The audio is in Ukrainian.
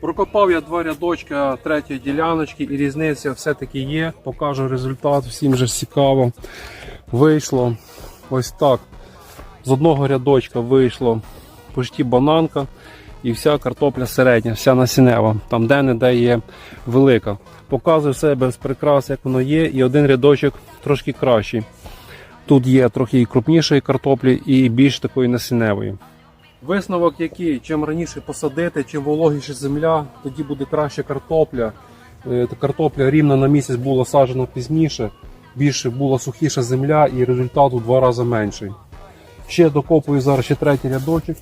Прокопав я два рядочка третьої діляночки і різниця все-таки є. Покажу результат, всім же цікаво. Вийшло ось так. З одного рядочка вийшло почти бананка і вся картопля середня, вся насінева. Там де-не-де є велика. Показую все без прикрас, як воно є, і один рядочок трошки кращий. Тут є трохи крупнішої картоплі, і більш такої насінневої. Висновок який, чим раніше посадити, чим вологіша земля, тоді буде краще картопля. Е, Картопля рівно на місяць була саджена пізніше, більше була сухіша земля і результат у два рази менший. Ще докопую зараз ще третій рядочок.